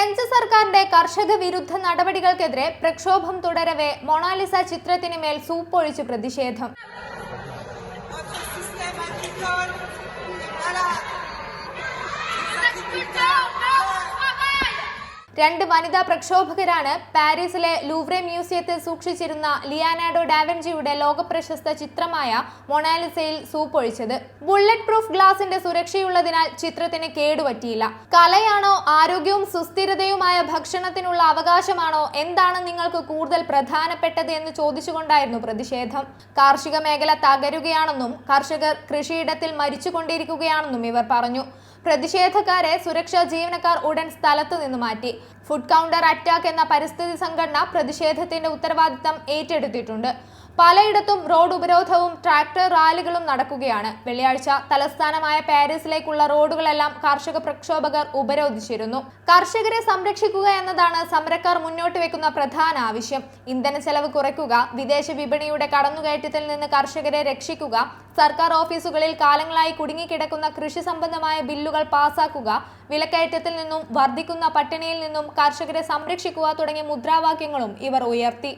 French സർക്കാരിന്റെ കർഷക വിരുദ്ധ നടപടികൾക്കെതിരെ പ്രക്ഷോഭം തുടരവെ മൊണാലിസ ചിത്രത്തിന് മേൽ സൂപ്പൊഴിച്ച് പ്രതിഷേധം. രണ്ട് വനിതാ പ്രക്ഷോഭകരാണ് പാരീസിലെ ലൂവ്രെ മ്യൂസിയത്തിൽ സൂക്ഷിച്ചിരുന്ന ലിയാനാഡോ ഡാവൻജിയുടെ ലോകപ്രശസ്ത ചിത്രമായ മൊണാലിസയിൽ സൂപ്പൊഴിച്ചത്. ബുള്ളറ്റ് പ്രൂഫ് ഗ്ലാസിന്റെ സുരക്ഷയുള്ളതിനാൽ ചിത്രത്തിന് കേടുപറ്റിയില്ല. കലയാണോ ആരോഗ്യവും സുസ്ഥിരതയുമായ ഭക്ഷണത്തിനുള്ള അവകാശമാണോ? എന്താണ് നിങ്ങൾക്ക് കൂടുതൽ പ്രധാനപ്പെട്ടത് എന്ന് ചോദിച്ചുകൊണ്ടായിരുന്നു പ്രതിഷേധം. കാർഷിക മേഖല തകരുകയാണെന്നും കർഷകർ കൃഷിയിടത്തിൽ മരിച്ചുകൊണ്ടിരിക്കുകയാണെന്നും ഇവർ പറഞ്ഞു. പ്രതിഷേധക്കാരെ സുരക്ഷാ ജീവനക്കാർ ഉടൻ സ്ഥലത്തു നിന്ന് മാറ്റി. ഫുഡ് കൗണ്ടർ അറ്റാക്ക് എന്ന പരിസ്ഥിതി സംഘടന പ്രതിഷേധത്തിന്റെ ഉത്തരവാദിത്തം ഏറ്റെടുത്തിട്ടുണ്ട്. പലയിടത്തും റോഡ് ഉപരോധവും ട്രാക്ടർ റാലികളും നടക്കുകയാണ്. വെള്ളിയാഴ്ച തലസ്ഥാനമായ പാരീസിലേക്കുള്ള റോഡുകളെല്ലാം കർഷക പ്രക്ഷോഭകർ ഉപരോധിച്ചിരുന്നു. കർഷകരെ സംരക്ഷിക്കുക എന്നതാണ് സമരക്കാർ മുന്നോട്ട് വെക്കുന്ന പ്രധാന ആവശ്യം. ഇന്ധന ചെലവ് കുറയ്ക്കുക വിദേശ വിപണിയുടെ കടന്നുകയറ്റത്തിൽ നിന്ന് കർഷകരെ രക്ഷിക്കുക സർക്കാർ ഓഫീസുകളിൽ കാലങ്ങളായി കുടുങ്ങിക്കിടക്കുന്ന കൃഷി സംബന്ധമായ ബില്ലുകൾ പാസാക്കുക വിലക്കയറ്റത്തിൽ നിന്നും വർദ്ധിക്കുന്ന പട്ടിണിയിൽ നിന്നും കർഷകരെ സംരക്ഷിക്കുക തുടങ്ങിയ മുദ്രാവാക്യങ്ങളും ഇവർ ഉയർത്തി.